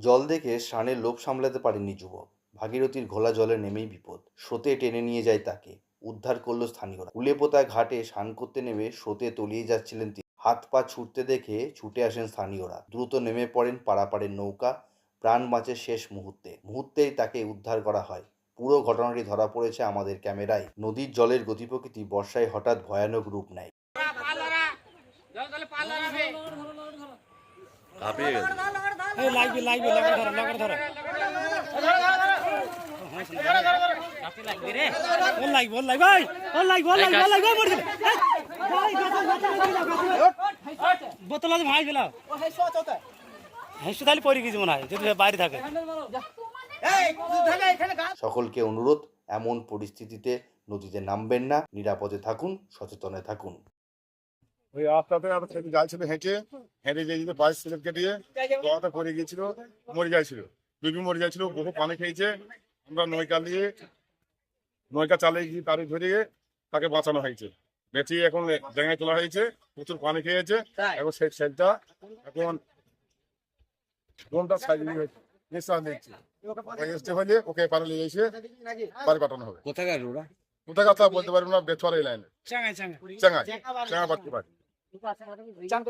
জল দেখে স্নানের লোভ সামলাতে পারেননি যুবক। ভাগীরথীর ঘোলা জলে নেমেই বিপদ। স্রোতে টেনে নিয়ে যায় তাকে। উদ্ধার করল স্থানীয়রা। উলেপোতা ঘাটে স্নান করতে নেমে স্রোতে তলিয়ে যাচ্ছিলেন তিনি। হাত পা ছুটতে দেখে ছুটে আসেন স্থানীয়রা। দ্রুত নেমে পড়েন পারাপাড়ের নৌকা। প্রাণ বাঁচে শেষ মুহূর্তে। মুহূর্তেই তাকে উদ্ধার করা হয়। পুরো ঘটনাটি ধরা পড়েছে আমাদের ক্যামেরায়। নদীর জলের গতি প্রকৃতি বর্ষায় হঠাৎ ভয়ানক রূপ নেয়। গেছে। এই লাগবে লাগবে লাগা ধরো লাগা ধরো। লাগবে বোতল ভাই তাহলে গেছি মনে হয়, যদি বাইরে থাকে। সকলকে অনুরোধ, এমন পরিস্থিতিতে নদীতে নামবেন না, নিরাপদে থাকুন, সচেতনে থাকুন। ওই রাস্তাতে ছেলে যাচ্ছিল হেঁটে হেঁটে গিয়ে যদি পায়ের স্লিপ কেটে গলাতে পড়ে গিয়েছিল মরে যাচ্ছিল। বিবি মরে যাচ্ছিল বহু পানি খেয়েছে। আমরা নৌকা নিয়ে নৌকা চালিয়ে গিয়ে তারে ধরিয়ে তাকে বাঁচানো হয়েছে। বেঁচিয়ে এখন জায়গায় তোলা হয়েছে প্রচুর পানি খেয়েছে। এখন সেই ছেলেটা এখন সাইজ হয়েছে নিঃশ্বাস নিচ্ছে? হলে ওকে পারে নিয়ে এসে বাড়ি পাঠানো হবে। কোথাকার ওরা কোথায় কথা বলতে পারব না বেচর এই লাইনে চাঙ্গা চাঙ্গা চাঙ্গাই চাঙ্গা পাঠতে পারি চান করে